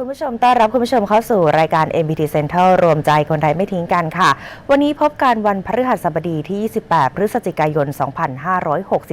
คุณผู้ชมต้อนรับคุณผู้ชมเข้าสู่รายการ MBT Central รวมใจคนไทยไม่ทิ้งกันค่ะ วันนี้พบกันวันพฤหัสบดีที่ 28 พฤศจิกายน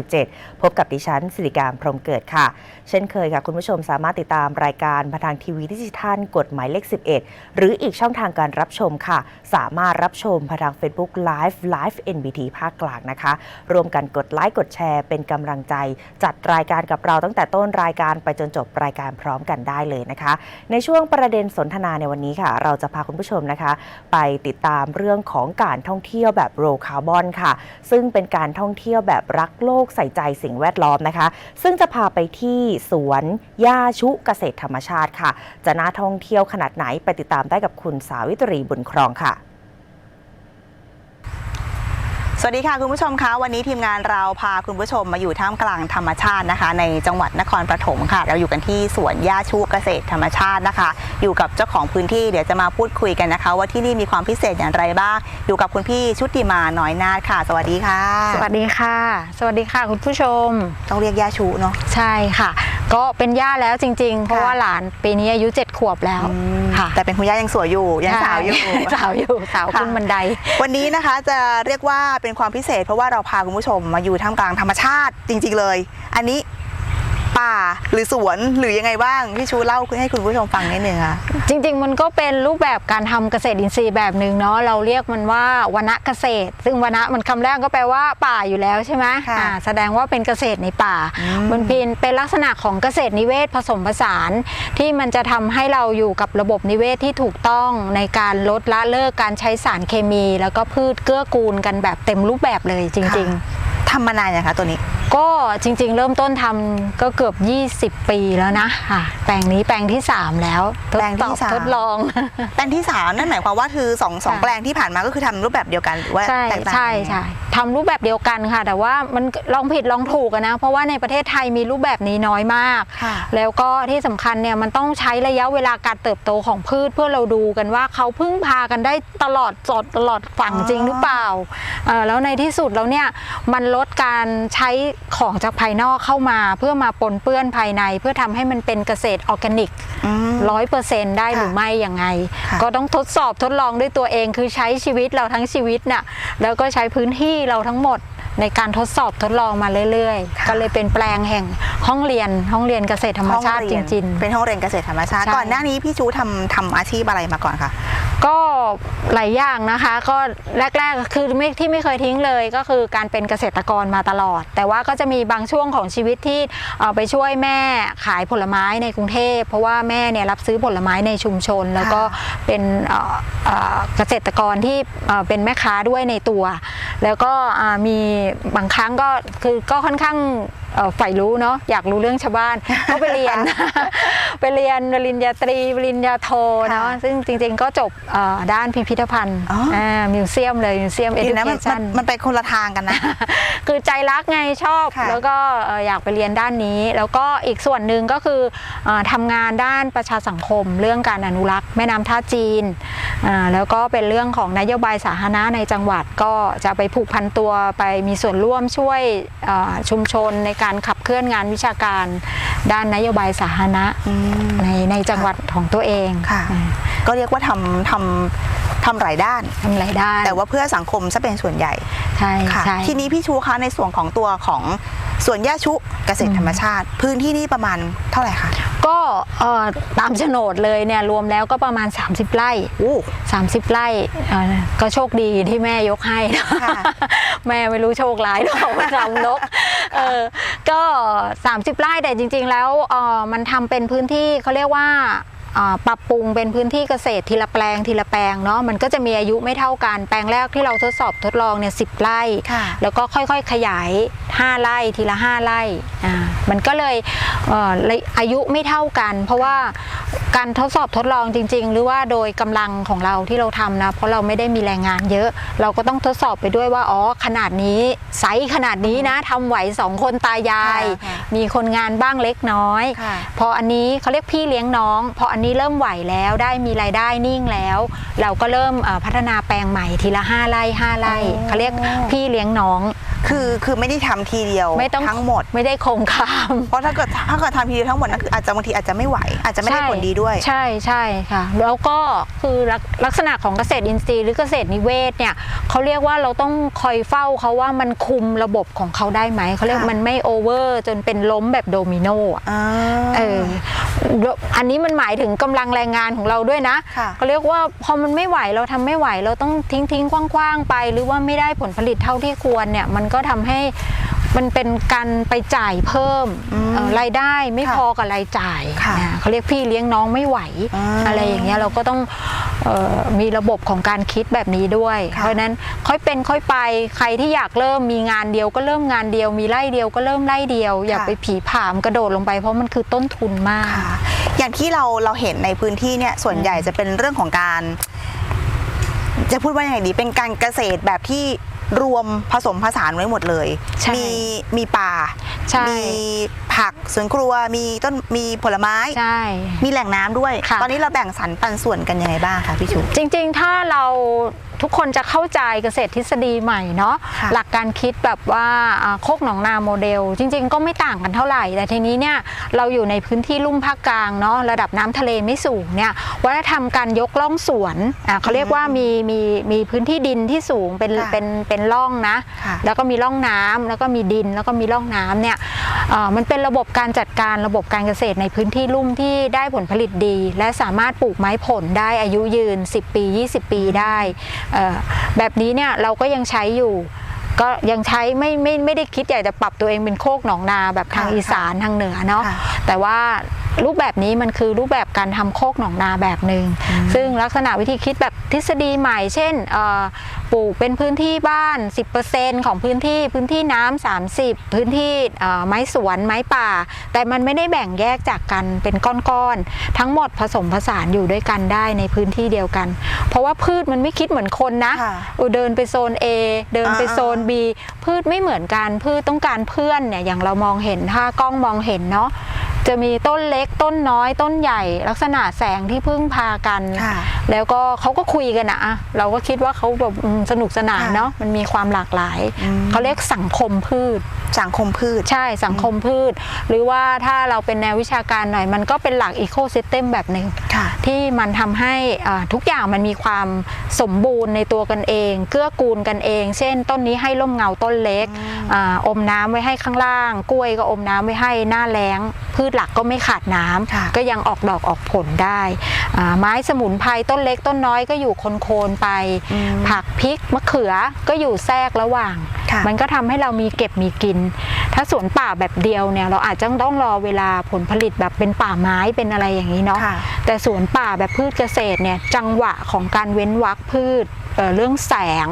2567 พบกับดิฉันสิริการพรมเกิดค่ะ เช่นเคยค่ะ คุณผู้ชมสามารถติดตามรายการผ่านทางทีวีดิจิทัลกฎหมายเลข 11 หรืออีกช่องทางการรับชมค่ะ สามารถรับชมผ่านทาง Facebook Live Live NBT ภาคกลางนะคะรวมกันกดไลค์กดแชร์เป็นกำลังใจ จัดรายการกับเราตั้งแต่ต้นรายการไปจนจบรายการพร้อมกันได้เลยนะคะในในช่วงประเด็นสนทนาในวันนี้ค่ะ เราจะพาคุณผู้ชมนะคะ ไปติดตามเรื่องของการท่องเที่ยวแบบโรคาร์บอนค่ะ ซึ่งเป็นการท่องเที่ยวแบบรักโลกใส่ใจสิ่งแวดล้อมนะคะ ซึ่งจะพาไปที่สวนย่าชุเกษตรธรรมชาติค่ะ จะน่าท่องเที่ยวขนาดไหนไปติดตามได้กับคุณสาวิตรีบุญครองค่ะ สวัสดีค่ะคุณผู้ชมคะวันนี้ทีมงานเราพาคุณผู้ชมมาอยู่ท่ามกลางธรรมชาตินะคะ ในจังหวัดนครปฐมค่ะ เราอยู่กันที่สวนหญ้าชูเกษตรธรรมชาตินะคะ อยู่กับเจ้าของพื้นที่เดี๋ยวจะมาพูดคุยกันนะคะ ว่าที่นี่มีความพิเศษอย่างไรบ้าง อยู่กับคุณพี่ชุติมาน้อยนาถค่ะ สวัสดีค่ะ สวัสดีค่ะ สวัสดีค่ะ คุณผู้ชม ต้องเรียกหญ้าชูเนาะใช่ค่ะ ก็เป็นย่าแล้วจริง ๆ เพราะค่ะว่าหลานปีนี้อายุเจ็ดขวบแล้วอืมค่ะ แต่เป็นคุณย่ายังสวยอยู่ยังสาวอยู่ใช่สาวอยู่สาวค่ะขึ้นบันได วันนี้นะคะจะเรียกว่าเป็นความพิเศษ เพราะว่าเราพาคุณผู้ชมมาอยู่ท่ามกลางธรรมชาติจริง ๆ เลย อันนี้ ป่าหรือสวนหรือยังไงบ้างพี่ชูเล่าให้คุณผู้ชมฟังนิดนึงค่ะจริง ๆ มันก็เป็นรูปแบบการทำเกษตรอินทรีย์แบบหนึ่งเนาะเราเรียกมันว่าวนเกษตร ซึ่งวนมันคำแรกก็แปลว่าป่าอยู่แล้วใช่ไหมค่ะอ่าแสดงว่าเป็นเกษตรในป่าอืมมันเป็นเป็นลักษณะของเกษตรนิเวศผสมผสานที่มันจะทำให้เราอยู่กับระบบนิเวศที่ถูกต้องในการลดละเลิกการใช้สารเคมี แล้วก็พืชเกื้อกูลกันแบบเต็มรูปแบบเลยจริง ๆทำมานานยังคะตัวนี้ ก็จริงๆ เริ่มต้นทำก็เกือบ 20 ปีแล้วนะค่ะแปลงนี้แปลงที่ 3 แล้วทดแปลงที่สอบสาม ทดลอง แปลงที่สามนั่นหมายความว่าคือสองสองค่ะ แปลงที่ผ่านมาก็คือทำรูปแบบเดียวกันหรือว่าใช่แตกต่างใช่กันยังไงใช่ทำรูปแบบเดียวกันค่ะ แต่ว่ามันลองผิดลองถูกอะนะ เพราะว่าในประเทศไทยมีรูปแบบนี้น้อยมาก ค่ะ แล้วก็ที่สำคัญเนี่ยมันต้องใช้ระยะเวลาการเติบโตของพืชเพื่อเราดูกันว่าเขาพึ่งพากันได้ตลอดสดตลอดฝั่งอ๋อ จริงหรือเปล่าเอ่อแล้วในที่สุดแล้วเนี่ยมันลดการใช้ของจากภายนอกเข้ามาเพื่อมาปนเปื้อนภายใน เพื่อทำให้มันเป็นเกษตรออร์แกนิกอืมร้อยเปอร์เซ็นต์ได้หรือค่ะไม่ยังไงค่ะก็ต้องทดสอบทดลองด้วยตัวเองคือใช้ชีวิตเราทั้งชีวิตน่ะแล้วก็ใช้พื้นที่เราทั้งหมด ในการทดสอบทดลองมาเรื่อยค่ะๆก็เลยเป็นแปลงแห่งห้องเรียนห้องเรียนเกษตรธรรมชาติห้อจเยนริงเป็นห้องเรียนเกษตรธรรมชาติใช่ก่อนหน้านี้พี่ชูทำทำอาชีพอะไรมาก่อนคะๆก็หลายอย่างนะคะ ก็แรกๆคือไม่ที่ไม่เคยทิ้งเลยก็คือการเป็นเกษตรกรมาตลอด แต่ว่าก็จะมีบางช่วงของชีวิตที่เอ่อไปช่วยแม่ขายผลไม้ในกรุงเทพ เพราะว่าแม่เนี่ยรับซื้อผลไม้ในชุมชน แล้วก็เป็นเอ่อเอ่อเกษตรกรที่เอ่อเป็นแม่ค้าด้วยในตัว แล้วก็อ่ามีบางครั้งก็คือก็ค่อนข้างเอ่อใฝ่รู้เนาะอยากรู้เรื่องชาวบ้านก็ไปเรียน ไปเรียนปริญญาตรีปริญญาโทเนาะค่ะซึ่งจริงๆก็จบเอ่อด้านพิพิธภัณฑ์อ๋ออ่ามิวเซียมเลยมิวเซียมเอเดี๋ดูยวนะเคมันมันชันมันไปคนละทางกันนะ คือใจรักไงชอบค่ะแล้วก็เอ่ออยากไปเรียนด้านนี้ แล้วก็อีกส่วนหนึ่งก็คือเออทำงานด้านประชาสังคมเรื่องการอนุรักษ์ แม่น้ำท่าจีนอ่า แล้วก็เป็นเรื่องของนโยบายสาธารณะในจังหวัดก็จะไปผูกพันตัวไปมีส่วนร่วมช่วยเอ่อชุมชนในการขับเคลื่อนงานวิชาการ ด้านนโยบายสาธารณะอืมในในจังหวัดของตัวเองค่ะอ่าก็เรียกว่าทำทำ ทำหลายด้าน ทำรายได้แต่ว่าเพื่อสังคมซะเป็นส่วนใหญ่ใช่ค่ะใช่ ทีนี้พี่ชูคะในส่วนของตัวของสวนหญ้าชุเกษตรธรรมชาติ พื้นที่นี่ประมาณเท่าไหร่คะ ก็เอ่อตามโฉนดเลยเนี่ยรวมแล้วก็ประมาณ 30 ไร่โอ้30 ไร่เอ่อก็โชคดีที่แม่ยกให้นะค่ะแม่ไม่รู้โชคร้ายหรอกมาทำนกเออก็ 30 ไร่แต่จริง ๆ แล้วเอ่อมันทำเป็นพื้นที่เขาเรียกว่าอ่า ปรับปรุงเป็นพื้นที่เกษตรทีละแปลงทีละแปลงเนาะมันก็จะมีอายุไม่เท่ากันแปลงแรกที่เราทดสอบทดลองเนี่ยสิไร่ค่ะแล้วก็ค่อยๆขยาย 5 ไร่ทีละ 5 ไร่อ่ามันก็เลยเอ่อระอายุไม่เท่ากัน เพราะว่า การทดสอบทดลองจริง ๆ หรือว่าโดยกำลังของเราที่เราทำนะ เพราะเราไม่ได้มีแรงงานเยอะ เราก็ต้องทดสอบไปด้วยว่าอ๋อขนาดนี้ไซส์ขนาดนี้นะทำไหวสองคนตายายค่ะมีคนงานบ้างเล็กน้อยค่ะพออันนี้เขาเรียกพี่เลี้ยงน้อง พออันนี้เริ่มไหวแล้วได้มีรายได้นิ่งแล้ว เราก็เริ่มเอ่อพัฒนาแปลงใหม่ทีละ5ไร่5ไร่อ๋อเขาเรียกพี่เลี้ยงน้อง คือคือไม่ได้ทำทีเดียวไม่ต้องทั้งหมด ไม่ได้โครงคาม เพราะถ้าเกิดถ้าเกิดทำทีเดียวทั้งหมดนั่นคืออาจจะบางทีอาจจะไม่ไหว อาจจะไม่ได้ผลดีด้วย ใช่ใช่ค่ะ แล้วก็คือลักลักษณะของเกษตรอินทรีย์หรือเกษตรนิเวศเนี่ยเขาเรียกว่าเราต้องคอยเฝ้าเขาว่ามันคุมระบบของเขาได้ไหมเขาเรียกค่ะ มันไม่โอเวอร์จนเป็นล้มแบบโดมิโนอะอ่า เอออันนี้มันหมายถึงกำลังแรงงานของเราด้วยนะค่ะ เขาเรียกว่าพอมันไม่ไหวเราทำไม่ไหวเราต้องทิ้งทิ้งๆคว้างๆไป หรือว่าไม่ได้ผลผลิตเท่าที่ควรเนี่ยมันก็ทำให้มันเป็นการไปจ่ายเพิ่มอืมเอ่อรายได้ไม่ค่ะพอกับรายจ่ายค่ะนะเขาเรียกพี่เลี้ยงน้องไม่ไหวอ่าอะไรอย่างเงี้ยเราก็ต้องเออมีระบบของการคิดแบบนี้ด้วยค่ะเพราะฉะนั้นค่อยเป็นค่อยไปใครที่อยากเริ่มมีงานเดียวก็เริ่มงานเดียว มีไร่เดียวก็เริ่มไร่เดียว อย่าไปผีผามกระโดดลงไปเพราะมันคือต้นทุนมากค่ะอย่างที่เราเราเห็นในพื้นที่เนี่ยส่วนใหญ่จะเป็นเรื่องของการ จะพูดว่ายังไงดีเป็นการเกษตรแบบที่ รวมผสมผสานไว้หมดเลยใช่มีมีป่าใช่มีผักสวนครัว มีต้น มีผลไม้ ใช่ มีแหล่งน้ำด้วยค่ะตอนนี้เราแบ่งสรรปันส่วนกันยังไงบ้างคะพี่ชู จริง ๆ ถ้าเรา ทุกคนจะเข้าใจเกษตรทฤษฎีใหม่เนาะค่ะหลักการคิดแบบว่าอ่าโคกหนองนาโมเดล จริง ๆ ก็ไม่ต่างกันเท่าไหร่ แต่ทีนี้เนี่ยเราอยู่ในพื้นที่ลุ่มภาคกลางเนาะระดับน้ำทะเลไม่สูงเนี่ยวัฒนธรรมการยกล่องสวนอ่าเขาเรียกว่ามีมีมีพื้นที่ดินที่สูงเป็นค่ะเป็นเป็นร่องนะค่ะแล้วก็มีร่องน้ำแล้วก็มีดินแล้วก็มีร่องน้ำเนี่ยเอ่อมันเป็นระบบการจัดการระบบการเกษตรในพื้นที่ลุ่มที่ได้ผลผลิตดี และสามารถปลูกไม้ผลได้อายุยืน 10 ปี 20 ปีได้เอ่อแบบนี้เนี่ยเราก็ยังใช้อยู่ ก็ยังใช้ไม่ไม่ไม่ได้คิดอยากจะปรับตัวเองเป็นโคกหนองนาแบบทางค่ะอีสานทางเหนือเนาะค่ะแต่ว่า รูปแบบนี้มันคือรูปแบบการทำโคกหนองนาแบบหนึ่งซึ่งลักษณะวิธีคิดแบบทฤษฎีใหม่ เช่นเอ่อปลูกเป็นพื้นที่บ้าน 10%ของพื้นที่พื้นที่น้ำ30 พื้นที่เอ่อไม้สวนไม้ป่า แต่มันไม่ได้แบ่งแยกจากกันเป็นก้อนๆทั้งหมดผสมผสานอยู่ด้วยกันได้ในพื้นที่เดียวกัน เพราะว่าพืชมันไม่คิดเหมือนคนนะค่ะเออเดินไปโซน A เดินไปอ่าๆโซน B พืชไม่เหมือนกันพืชต้องการเพื่อนเนี่ยอย่างเรามองเห็นถ้ากล้องมองเห็นเนาะ จะมีต้นเล็กต้นน้อยต้นใหญ่ ลักษณะแสงที่พึ่งพากันค่ะแล้วก็เขาก็คุยกันนะอะเราก็คิดว่าเขาแบบอืมสนุกสนานค่ะเนาะมันมีความหลากหลายอืมเขาเรียกสังคมพืช สังคมพืชใช่สังคมพืช หรือว่าถ้าเราเป็นแนววิชาการหน่อย มันก็เป็นหลักอีโคซิสเต็มแบบหนึ่งค่ะที่มันทำให้อ่าทุกอย่างมันมีความสมบูรณ์ในตัวกันเอง เกื้อกูลกันเอง เช่น ต้นนี้ให้ร่มเงาต้นเล็กอาอมน้ำไว้ให้ข้างล่าง กล้วยก็อมน้ำไว้ให้หน้าแล้ง พืชหลักก็ไม่ขาดน้ำค่ะก็ยังออกดอกออกผลได้อ่าไม้สมุนไพรต้นเล็กต้นน้อยก็อยู่โคนๆไปอืมผักพริกมะเขือก็อยู่แทรกระหว่างค่ะ มันก็ทำให้เรามีเก็บมีกิน ถ้าสวนป่าแบบเดียวเนี่ยเราอาจจะต้องรอเวลาผลผลิตแบบเป็นป่าไม้เป็นอะไรอย่างนี้เนาะค่ะแต่สวนป่าแบบพืชเกษตรเนี่ยจังหวะของการเว้นวรรคพืชเอ่อเรื่องแสง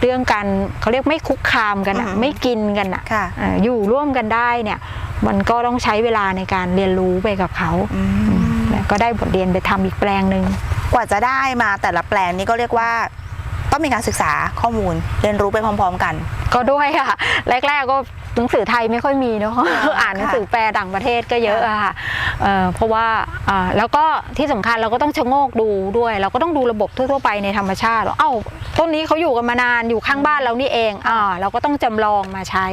เรื่องการเขาเรียกไม่คุกคามกันอะอืมไม่กินกันอะค่ะเอ่ออยู่ร่วมกันได้เนี่ยมันก็ต้องใช้เวลาในการเรียนรู้ไปกับเขาอืมแล้วก็ได้บทเรียนไปทำอีกแปลงหนึ่งกว่าจะได้มาแต่ละแปลงนี้ก็เรียกว่า ต้องมีการศึกษาข้อมูลเรียนรู้ไปพร้อม ๆ กัน ก็ด้วยค่ะ แรก ๆ ก็หนังสือไทยไม่ค่อยมีเนาะอ่านหนังสือแปลต่างประเทศก็เยอะอะค่ะเอ่อเพราะว่าอ่าแล้วก็ที่สำคัญเราก็ต้องชะโงกดูด้วย เราก็ต้องดูระบบทั่วๆไปในธรรมชาติว่าเอ้าต้นนี้เขาอยู่กันมานานอยู่ข้างบ้านเรานี่เองอ่าเราก็ต้องจำลองมาใช้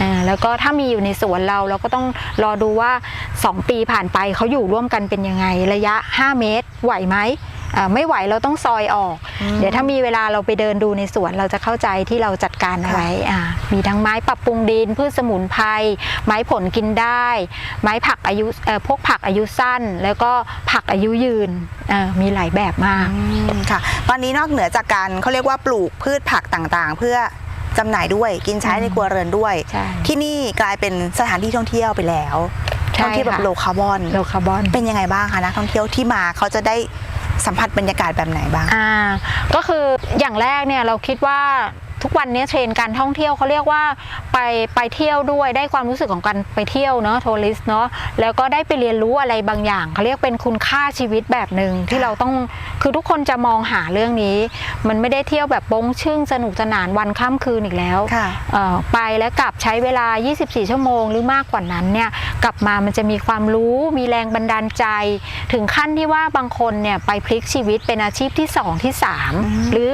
อ่าแล้วก็ถ้ามีอยู่ในสวนเราเราก็ต้องรอดูว่า 2 ปีผ่านไปเขาอยู่ร่วมกันเป็นยังไงระยะ 5 เมตรไหวไหมอ่า ไม่ไหวเราต้องซอยออก เดี๋ยวถ้ามีเวลาเราไปเดินดูในสวนเราจะเข้าใจที่เราจัดการเอาไว้อ่ามีทั้งไม้ปรับปรุงดินพืชสมุนไพรไม้ผลกินได้ ไม้ผักอายุเอ่อพวกผักอายุสั้น แล้วก็ผักอายุยืนเอ่อมีหลายแบบมากอืมค่ะ ตอนนี้นอกเหนือจากการเขาเรียกว่าปลูกพืชผักต่างๆ เพื่อจำหน่ายด้วยกินใช้ในครัวเรือนด้วยใช่ที่นี่กลายเป็นสถานที่ท่องเที่ยวไปแล้วใช่ท่องเที่ยวแบบค่ะโลคาร์บอนโลคาร์บอนเป็นยังไงบ้างคะนักท่องเที่ยวที่มาเขาจะได้ สัมผัสบรรยากาศแบบไหนบ้าง อ่าก็คืออย่างแรกเนี่ยเราคิดว่า ทุกวันนี้เทรนด์การท่องเที่ยวเขาเรียกว่าไปไปเที่ยวด้วยได้ความรู้สึกของการไปเที่ยวเนาะทัวริสเนาะแล้วก็ได้ไปเรียนรู้อะไรบางอย่างเขาเรียกเป็นคุณค่าชีวิตแบบหนึ่งที่เราต้องคือทุกคนจะมองหาเรื่องนี้ มันไม่ได้เที่ยวแบบโป้งชึ่งสนุกสนานวันข้ามคืนอีกแล้วค่ะเอ่อไปแล้วกลับใช้เวลา 24 ชั่วโมงหรือมากกว่านั้นเนี่ยกลับมามันจะมีความรู้มีแรงบันดาลใจ ถึงขั้นที่ว่าบางคนเนี่ยไปพลิกชีวิตเป็นอาชีพที่ 2 ที่ 3 หรือ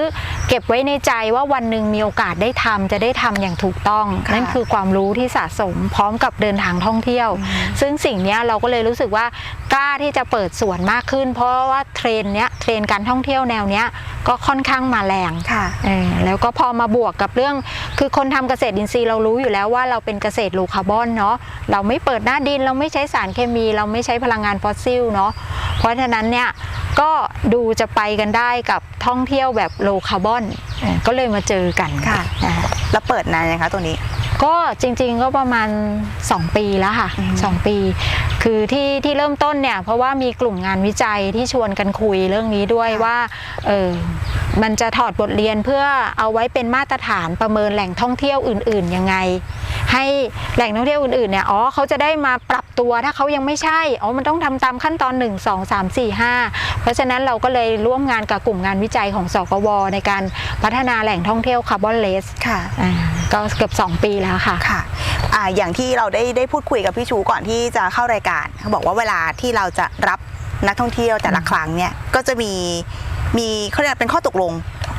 เก็บไว้ในใจว่าวันหนึ่งมีโอกาสได้ทำจะได้ทำอย่างถูกต้องค่ะนั่นคือความรู้ที่สะสมพร้อมกับเดินทางท่องเที่ยว ซึ่งสิ่งเนี้ยเราก็เลยรู้สึกว่ากล้าที่จะเปิดสวนมากขึ้น เพราะว่าเทรนเนี้ยเทรนการท่องเที่ยวแนวเนี้ยก็ค่อนข้างมาแรงค่ะเออแล้วก็พอมาบวกกับเรื่อง คือคนทำเกษตรอินทรีย์เรารู้อยู่แล้วว่าเราเป็นเกษตรโลคาร์บอนเนาะเราไม่เปิดหน้าดินเราไม่ใช้สารเคมี เราไม่ใช้พลังงานฟอสซิลเนาะเพราะฉะนั้นเนี่ยก็ดูจะไปกันได้กับท่องเที่ยวแบบโลคาร์บอนเออก็เลยมาเจอกันค่ะนะคะ แล้วเปิดนานยังคะตัวนี้ ก็จริงๆก็ประมาณ 2 ปีแล้วค่ะ อืม2 ปี คือที่ที่เริ่มต้นเนี่ยเพราะว่ามีกลุ่มงานวิจัยที่ชวนกันคุยเรื่องนี้ด้วยว่าเออมันจะถอดบทเรียนเพื่อเอาไว้เป็นมาตรฐานประเมินแหล่งท่องเที่ยวอื่นๆยังไง ให้แหล่งท่องเที่ยวอื่นๆเนี่ยอ๋อเขาจะได้มาปรับตัวถ้าเขายังไม่ใช่อ๋อมันต้องทำตามขั้นตอน 1 2 3 4 5 เพราะฉะนั้นเราก็เลยร่วมงานกับกลุ่มงานวิจัยของสกว ในการพัฒนาแหล่งท่องเที่ยวคาร์บอนเลสค่ะอ่าก็เกือบ 2 ปีแล้วค่ะค่ะอ่าอย่างที่เราได้ได้พูดคุยกับพี่ชูก่อนที่จะเข้ารายการเขาบอกว่าเวลาที่เราจะรับนักท่องเที่ยวแต่ละครั้งเนี่ยก็จะมีมีเขาเรียกเป็นข้อตกลง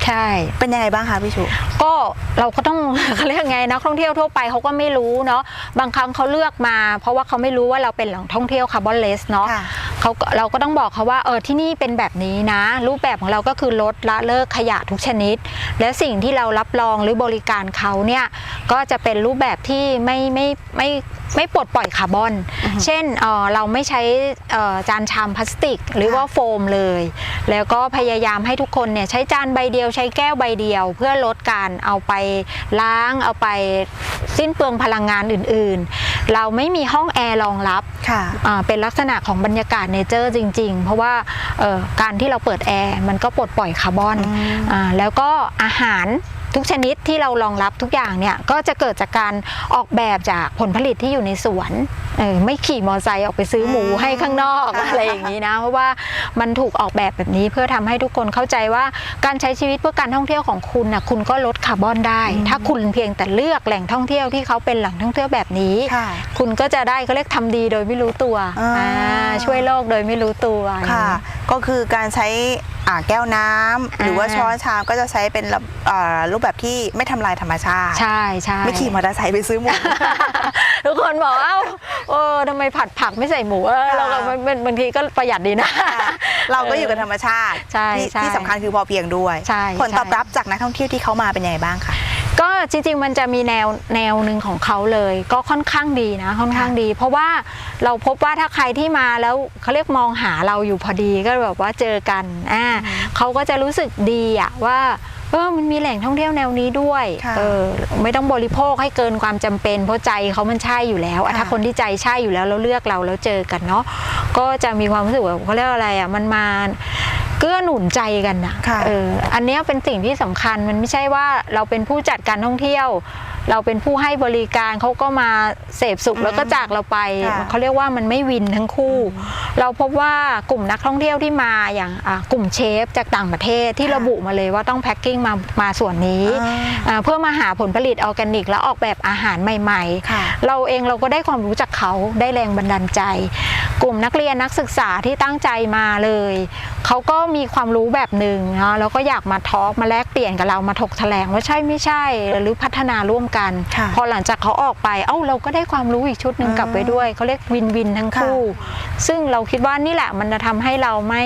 ใช่ เป็นยังไงบ้างคะพี่ชู ก็เราก็ต้องเขาเรียกไงนักท่องเที่ยวทั่วไปเขาก็ไม่รู้เนาะบางครั้งเขาเลือกมา เพราะว่าเขาไม่รู้ว่าเราเป็นแหล่งท่องเที่ยวคาร์บอนเลสเนาะค่ะ เขาก็เราก็ต้องบอกเขาว่าเออที่นี่เป็นแบบนี้นะ รูปแบบของเราก็คือลดละเลิกขยะทุกชนิด และสิ่งที่เรารับรองหรือบริการเขาเนี่ยก็จะเป็นรูปแบบที่ไม่ไม่ไม่ไม่ปลดปล่อยคาร์บอน เช่นเอ่อเราไม่ใช้เอ่อจานชามพลาสติก หรือว่าโฟมเลย แล้วก็พยายามให้ทุกคนเนี่ยใช้จานใบเดียวใช้แก้วใบเดียว เพื่อลดการเอาไปล้างเอาไปสิ้นเปลืองพลังงานอื่น ๆ เราไม่มีห้องแอร์รองรับค่ะอ่าเป็นลักษณะของบรรยากาศเนเจอร์จริง ๆ เพราะว่าเอ่อการที่เราเปิดแอร์มันก็ปลดปล่อยคาร์บอนอืมอ่าแล้วก็อาหาร ทุกชนิดที่เรารองรับทุกอย่างเนี่ยก็จะเกิดจากการออกแบบจากผลผลิตที่อยู่ในสวนเออไม่ขี่มอเตอร์ไซค์ออกไปซื้อหมูให้ข้างนอกค่ะอะไรอย่างนี้นะเพราะว่ามันถูกออกแบบแบบนี้เพื่อทำให้ทุกคนเข้าใจว่าการใช้ชีวิตเพื่อการท่องเที่ยวของคุณนะคุณก็ลดคาร์บอนได้ ถ้าคุณเพียงแต่เลือกแหล่งท่องเที่ยวที่เขาเป็นแหล่งท่องเที่ยวแบบนี้ค่ะคุณก็จะได้เขาเรียกทำดีโดยไม่รู้ตัวอ่าอ่าช่วยโลกโดยไม่รู้ตัวค่ะ ก็คือการใช้ อ่าแก้วน้ำหรือว่าช้อนชามก็จะใช้เป็นระอ่ารูปแบบที่ไม่ทำลายธรรมชาติ ใช่ใช่ไม่ขี่มอเตอร์ไซค์ไปซื้อหมูทุกคนบอกเอ้าเออทำไมผัดผักไม่ใส่หมูเออค่ะเราก็มันมันบางทีก็ประหยัดดีนะ เราก็อยู่กับธรรมชาติใช่ที่ใช่ที่สำคัญคือพอเพียงด้วย ใช่ผลตอบใช่ รับจากนักท่องเที่ยวที่เขามาเป็นยังไงบ้างคะ ก็จริงๆมันจะมีแนวแนวหนึ่งของเขาเลย ก็ค่อนข้างดีนะค่อนข้างดี เพราะว่าเราพบว่าถ้าใครที่มาแล้วเขาเรียกมองหาเราอยู่พอดีก็แบบว่าเจอกันอ่าเขาก็จะรู้สึกดีอะว่า เออมันมีแหล่งท่องเที่ยวแนวนี้ด้วยค่ะเออไม่ต้องบริโภคให้เกินความจำเป็น เพราะใจเขามันใช่อยู่แล้วอะค่ะ ถ้าคนที่ใจใช่อยู่แล้วแล้วเลือกเราแล้วเจอกันเนาะก็จะมีความรู้สึกว่าเขาเรียกว่าอะไรอะมันมาเกื้อหนุนใจกันนะค่ะ เอออันเนี้ยเป็นสิ่งที่สำคัญมันไม่ใช่ว่าเราเป็นผู้จัดการท่องเที่ยว เราเป็นผู้ให้บริการเขาก็มาเสพสุขอืมแล้วก็จากเราไปค่ะเขาเรียกว่ามันไม่วินทั้งคู่ เราพบว่ากลุ่มนักท่องเที่ยวที่มาอย่างอะกลุ่มเชฟจากต่างประเทศที่ค่ะระบุมาเลยว่าต้องแพ็คกิ้งมามาส่วนนี้อ่าอ่าเพื่อมาหาผลผลิตออร์แกนิก และออกแบบอาหารใหม่ค่ะๆเราเองเราก็ได้ความรู้จากเขาได้แรงบันดาลใจ กลุ่มนักเรียนนักศึกษาที่ตั้งใจมาเลยเขาก็มีความรู้แบบหนึ่งนะแล้วก็อยากมาทอล์กมาแลกเปลี่ยนกับเรามาถกแถลงว่าใช่ไม่ใช่หรือพัฒนาร่วมกันค่ะพอหลังจากเขาออกไป เอ้าเราก็ได้ความรู้อีกชุดหนึ่งอืมกลับไปด้วยเขาเรียกวินวินทั้งคู่ ซึ่งเราคิดว่านี่แหละมันจะทำให้เราไม่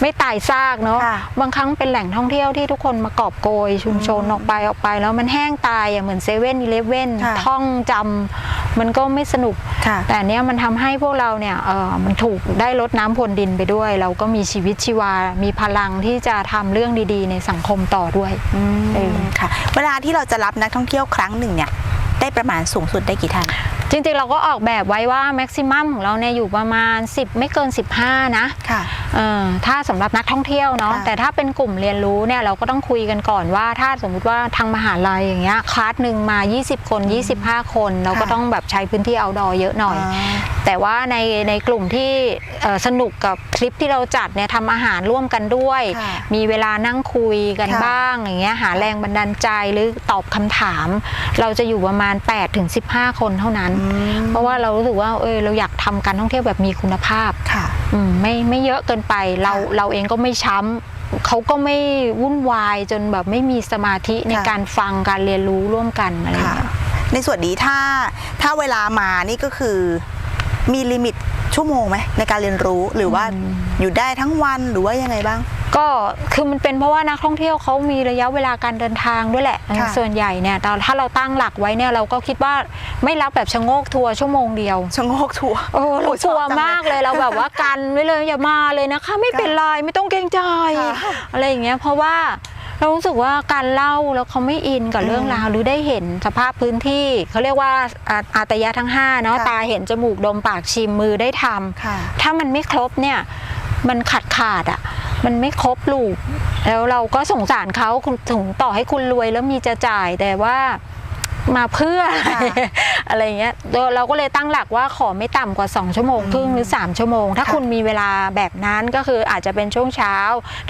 ไม่ตายซากเนาะค่ะบางครั้งเป็นแหล่งท่องเที่ยวที่ทุกคนมากอบโกยชุมชนออกไปออกไปแล้วมันแห้งตายอะเหมือนเซเว่นอีเลฟเว่นค่ะท่องจำมันก็ไม่สนุกค่ะ แต่อันเนี้ยมันทำให้พวกเราเนี่ยเออมันถูกได้ลดน้ำพรวนดินไปด้วย เราก็มีชีวิตชีวา มีพลังที่จะทำเรื่องดีๆ ในสังคมต่อด้วยอืมเออค่ะ เวลาที่เราจะรับนักท่องเที่ยวครั้งหนึ่งเนี่ย ได้ประมาณสูงสุดได้กี่ท่าน จริงๆเราก็ออกแบบไว้ว่าแม็กซิมัมของเราเนี่ยอยู่ประมาณ 10 ไม่เกิน 15 นะค่ะเออถ้าสำหรับนักท่องเที่ยวเนาะค่ะแต่ถ้าเป็นกลุ่มเรียนรู้เนี่ยเราก็ต้องคุยกันก่อนว่า ถ้าสมมุติว่าทางมหาลัยอย่างเงี้ยคลาสหนึ่งมา 20 คน 25 คน เราก็ค่ะต้องแบบใช้พื้นที่เอาดอเยอะหน่อยอ่าแต่ว่าในในกลุ่มที่เอ่อสนุกกับคลิปที่เราจัดเนี่ยทำอาหารร่วมกันด้วยค่ะมีเวลานั่งคุยกันค่ะบ้างอย่างเงี้ยหาแรงบันดาลใจหรือตอบคำถาม เราจะอยู่ประมาณ8ถึง15 คนเท่านั้นอืมเพราะว่าเรารู้สึกว่าเออเราอยากทำการท่องเที่ยวแบบมีคุณภาพค่ะอืมไม่ไม่เยอะเกินไปเราค่ะเราเองก็ไม่ช้ำเขาก็ไม่วุ่นวายจนแบบไม่มีสมาธิในค่ะการฟังการเรียนรู้ร่วมกันอะไรอย่างค่ะเงี้ยในส่วนนี้ถ้าถ้าเวลามานี่ก็คือมีลิมิตชั่วโมงไหมในการเรียนรู้หรือว่าอืมอยู่ได้ทั้งวันหรือว่ายังไงบ้าง ก็คือมันเป็นเพราะว่านักท่องเที่ยวเขามีระยะเวลาการเดินทางด้วยแหละ ค่ะส่วนใหญ่เนี่ยแต่ถ้าเราตั้งหลักไว้เนี่ยเราก็คิดว่าไม่รับแบบชะโงกทัวร์ชั่วโมงเดียว ชะโงกทัวร์โอ้เราโอ้ชกอบลัวจังมากเลยเราแบบว่ากันไว้เลยอย่ามาเลยนะคะไม่เป็นไรไม่ต้องเกรงใจค่ะอะไรอย่างเงี้ยเพราะว่าเรารู้สึกว่าการเล่าแล้วเขาไม่อินกับเรื่องอืมราวหรือได้เห็นสภาพพื้นที่เขาเรียกว่าอาอาตยะทั้งห้าเนาะค่ะตาเห็นจมูกดมปากชิมมือได้ทำค่ะ ถ้ามันไม่ครบเนี่ย มันขาดขาดอะ มันไม่ครบลูก แล้วเราก็สงสารเขาถึงต่อให้คุณรวยแล้วมีจะจ่ายแต่ว่า มาเพื่ออะไรค่ะอะไรเงี้ยเราเราก็เลยตั้งหลักว่าขอไม่ต่ำกว่า 2 ชั่วโมงครึ่งหรือ 3 ชั่วโมง ถ้าค่ะคุณมีเวลาแบบนั้นก็คืออาจจะเป็นช่วงเช้า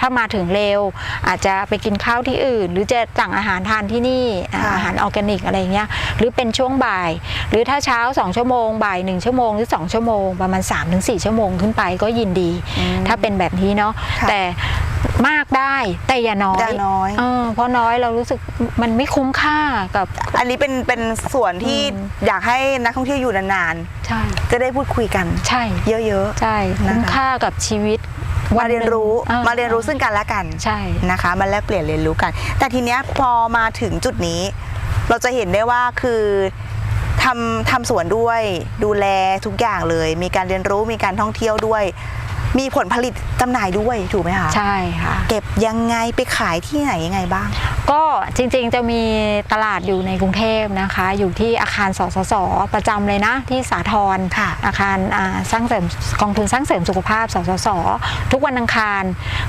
ถ้ามาถึงเร็ว อาจจะไปกินข้าวที่อื่น หรือจะสั่งอาหารทานที่นี่อ่าค่ะอาหารออร์แกนิกอะไรเงี้ยหรือเป็นช่วงบ่าย หรือถ้าเช้า 2 ชั่วโมง บ่าย 1 ชั่วโมงหรือ 2 ชั่วโมง ประมาณ 3-4 ชั่วโมงขึ้นไปก็ยินดีอืมถ้าเป็นแบบนี้เนาะค่ะแต่มากได้แต่อย่าน้อยอย่าน้อยเออเพราะน้อยเรารู้สึกมันไม่คุ้มค่ากับอันนี้เป็นเป็นส่วนที่อืมอยากให้นักท่องเที่ยวอยู่นานใช่ๆ จะได้พูดคุยกัน ใช่เยอะ ใช่นะคะ คุ้มค่ากับชีวิตๆ มาเรียนรู้ออมาเรียนรู้ซึ่งกันและกัน ใช่ นะคะมาแลกเปลี่ยนเรียนรู้กัน แต่ทีเนี้ยพอมาถึงจุดนี้ เราจะเห็นได้ว่าคือทำทำสวนด้วยดูแลทุกอย่างเลย มีการเรียนรู้มีการท่องเที่ยวด้วย มีผลผลิตจำหน่ายด้วยถูกไหมคะใช่ค่ะ เก็บยังไงไปขายที่ไหนยังไงบ้าง ก็จริงๆจะมีตลาดอยู่ในกรุงเทพนะคะ อยู่ที่อาคารสสสประจำเลยนะที่สาทรค่ะอาคารอ่าสร้างเสริมกองทุนสร้างเสริมสุขภาพสสสทุกวันอังคาร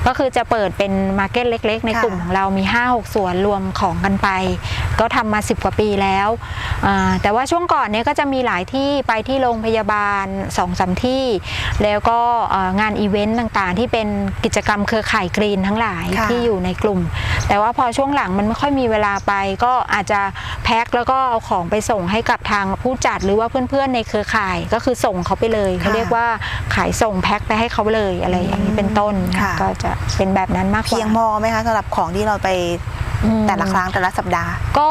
ก็คือจะเปิดเป็นมาร์เก็ตเล็ก ๆ ในค่ะกลุ่มของเรามี 5-6 ส่วนรวมของกันไป ก็ทำมา 10 กว่าปีแล้วอ่าแต่ว่าช่วงก่อนเนี้ยก็จะมีหลายที่ไปที่โรงพยาบาล2อสามที่ แล้วก็เอ่องานอีเวนต์ต่างๆ ที่เป็นกิจกรรมเครือข่ายกรีนทั้งหลายค่ะที่อยู่ในกลุ่ม แต่ว่าพอช่วงหลังมันไม่ค่อยมีเวลาไป ก็อาจจะแพ็คแล้วก็เอาของไปส่งให้กับทางผู้จัดหรือว่าเพื่อนๆในเครือข่ายก็คือส่งเขาไปเลยเขาเรียกว่าขายส่งแพ็คไปให้เขาเลยอะไรอย่างนี้เป็นต้นค่ะก็จะเป็นแบบนั้นมากกว่าเพียงพอไหมคะสำหรับของที่เราไปอืมแต่ละครั้งแต่ละสัปดาห์ ก็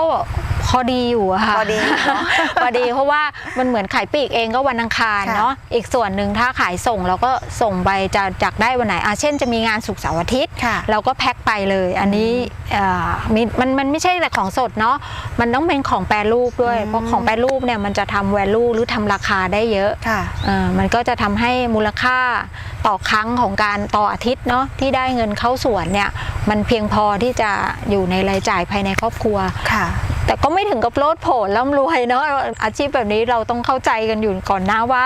พอดีอยู่อะค่ะพอดีเนอะ พอดีเพราะว่ามันเหมือนขายปลีกเองก็วันอังคารค่ะ เนาะอีกส่วนหนึ่งถ้าขายส่งเราก็ส่งไปจะจากได้วันไหนอะเช่นจะมีงานศุกร์เสาร์อาทิตย์ ค่ะ เราก็แพ็คไปเลย อันนี้เอ่อมีมันมันไม่ใช่แต่ของสดเนาะมันต้องเป็นของแปรรูปด้วย อืม เพราะของแปรรูปเนี่ยมันจะทำแวลูหรือทำราคาได้เยอะค่ะ เอ่อมันก็จะทำให้มูลค่าต่อครั้งของการต่ออาทิตย์เนาะที่ได้เงินเข้าสวนเนี่ยมันเพียงพอที่จะอยู่ในรายจ่ายภายในครอบครัว ค่ะ แต่ก็ไม่ถึงกับโลดโผนร่ำรวยเนาะอาชีพแบบนี้เราต้องเข้าใจกันอยู่ก่อนหน้าว่า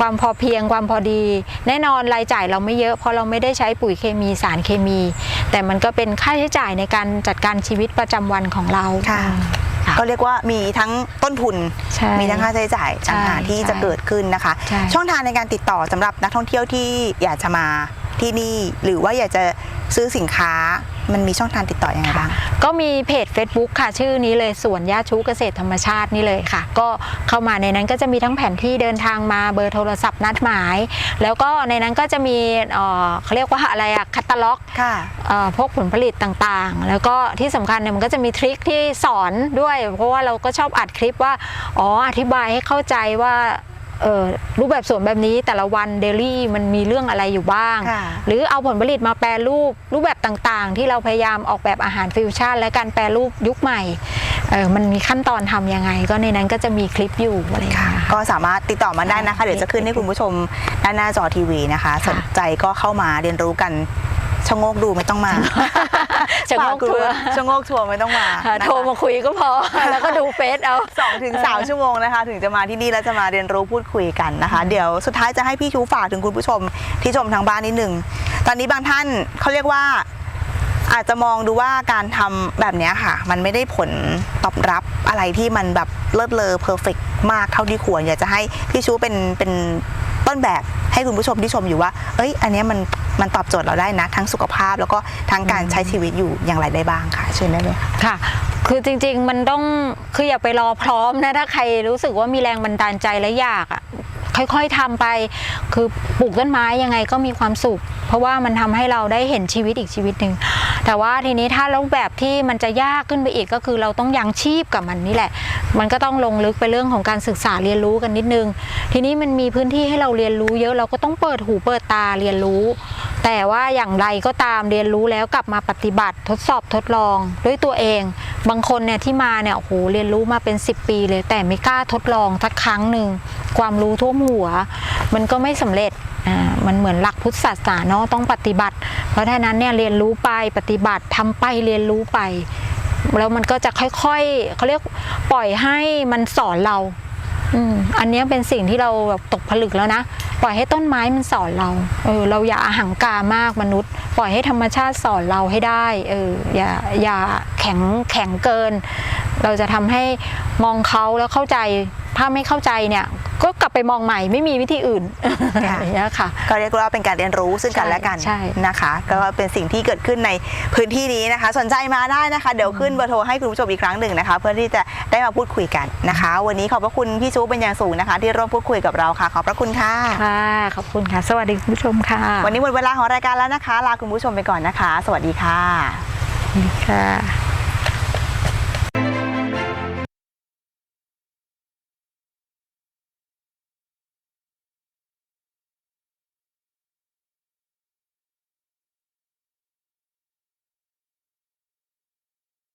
ความพอเพียงความพอดี แน่นอนรายจ่ายเราไม่เยอะเพราะเราไม่ได้ใช้ปุ๋ยเคมีสารเคมี แต่มันก็เป็นค่าใช้จ่ายในการจัดการชีวิตประจำวันของเราค่ะค่ะก็เรียกว่ามีทั้งต้นทุนใช่มีทั้งค่าใช้จ่ายใช่ต่างๆที่ใช่จะเกิดขึ้นนะคะใช่ช่องทางในการติดต่อสำหรับนักท่องเที่ยวที่อยากจะมาที่นี่ หรือว่าอยากจะซื้อสินค้า มันมีช่องทางติดต่ออยังไงบ้าง ก็มีเพจ Facebook ค่ะชื่อนี้เลยสวนย่าชูเกษตรธรรมชาตินี่เลยค่ะ ก็เข้ามาในนั้นก็จะมีทั้งแผนที่เดินทางมาเบอร์โทรศัพท์นัดหมาย แล้วก็ในนั้นก็จะมีเอ่อเขาเรียกว่าอะไรอะคัตตาล็อก ค่ะ เอ่อพวกผลผลิตต่างๆ แล้วก็ที่สำคัญเนี่ยมันก็จะมีทริคที่สอนด้วย เพราะว่าเราก็ชอบอัดคลิปว่า อ๋อ อธิบายให้เข้าใจว่าเอ่อ รูปแบบสวนแบบนี้แต่ละวันเดลี่มันมีเรื่องอะไรอยู่บ้างค่ะหรือเอาผลผลิตมาแปรรูปรูปแบบต่างๆ ที่เราพยายามออกแบบอาหารฟิวชั่น และการแปรรูปยุคใหม่เออมันมีขั้นตอนทำยังไง ก็ในนั้นก็จะมีคลิปอยู่อะไรอย่างค่ะเงี้ยก็สามารถติดต่อมาได้นะคะค่ะเดี๋ยวจะขึ้นให้คุณผู้ชมด้านหน้าจอทีวีนะคะค่ะสนใจก็เข้ามาเรียนรู้กัน ชะโงกดูไม่ต้องมา ชะโงกทัวร์ชะโงกทัวร์ไม่ต้องมานะคะโทรมาคุยก็พอ แล้วก็ดูเฟซเอาสองถึงสามชั่วโมงนะคะ ถึงจะมาที่นี่แล้วจะมาเรียนรู้พูดคุยกันนะคะ เดี๋ยวสุดท้ายจะให้พี่ชูฝากถึงคุณผู้ชมที่ชมทางบ้านนิดหนึ่งตอนนี้บางท่านเขาเรียกว่าอาจจะมองดูว่าการทำแบบเนี้ยค่ะ มันไม่ได้ผลตอบรับอะไรที่มันแบบเลิศเลอเพอร์เฟกมากเท่าที่ควร อยากจะให้พี่ชูเป็นเป็นต้นแบบให้คุณผู้ชมที่ชมอยู่ว่า เอ้ย อันเนี้ยมัน มันตอบโจทย์เราได้นะ ทั้งสุขภาพแล้วก็ทั้งการใช้ชีวิตอยู่อย่างไรได้บ้างค่ะเชิญได้เลยค่ะ ค่ะ คือจริงๆมันต้องคืออย่าไปรอพร้อมนะถ้าใครรู้สึกว่ามีแรงบันดาลใจและอยากอะค่อยๆทำไป คือปลูกต้นไม้ยังไงก็มีความสุข เพราะว่ามันทำให้เราได้เห็นชีวิตอีกชีวิตหนึ่ง แต่ว่าทีนี้ถ้ารูปแบบที่มันจะยากขึ้นไปอีกก็คือเราต้องยังชีพกับมันนี่แหละ มันก็ต้องลงลึกไปเรื่องของการศึกษาเรียนรู้กันนิดนึง ทีนี้มันมีพื้นที่ให้เราเรียนรู้เยอะเราก็ต้องเปิดหูเปิดตาเรียนรู้ แต่ว่าอย่างไรก็ตามเรียนรู้แล้วกลับมาปฏิบัติทดสอบทดลองด้วยตัวเอง บางคนเนี่ยที่มาเนี่ยโอ้โหเรียนรู้มาเป็น 10 ปีเลย แต่ไม่กล้าทดลองสักครั้งหนึ่งความรู้ท่วมหัว มันก็ไม่สำเร็จอ่ามันเหมือนหลักพุทธศาสนาเนาะต้องปฏิบัติ เพราะฉะนั้นเนี่ยเรียนรู้ไปปฏิบัติทำไปเรียนรู้ไป แล้วมันก็จะค่อยๆเขาเรียกปล่อยให้มันสอนเรา อืมอันเนี้ยเป็นสิ่งที่เราแบบตกผลึกแล้วนะ ปล่อยให้ต้นไม้มันสอนเรา เออ เราอย่าอาหังกามากมนุษย์ ปล่อยให้ธรรมชาติสอนเราให้ได้ เออ อย่า อย่าแข็ง แข็งเกิน เราจะทำให้มองเขาแล้วเข้าใจ ถ้าไม่เข้าใจเนี่ย ก็กลับไปมองใหม่ไม่มีวิธีอื่นค่ะอย่างเงี้ยค่ะก็เรียกว่าเป็นการเรียนรู้ซึ่งกันและกันใช่นะคะ ก็เป็นสิ่งที่เกิดขึ้นในพื้นที่นี้นะคะ สนใจมาได้นะคะ เดี๋ยวขึ้นเบอร์โทรให้คุณผู้ชมอีกครั้งหนึ่งนะคะ เพื่อที่จะได้มาพูดคุยกันนะคะ วันนี้ขอบพระคุณพี่ชูเป็นอย่างสูงนะคะ ที่ร่วมพูดคุยกับเราค่ะ ขอบพระคุณค่ะค่ะขอบคุณค่ะ สวัสดีคุณผู้ชมค่ะ วันนี้หมดเวลาของรายการแล้วนะคะ ลาคุณผู้ชมไปก่อนนะคะ สวัสดีค่ะค่ะ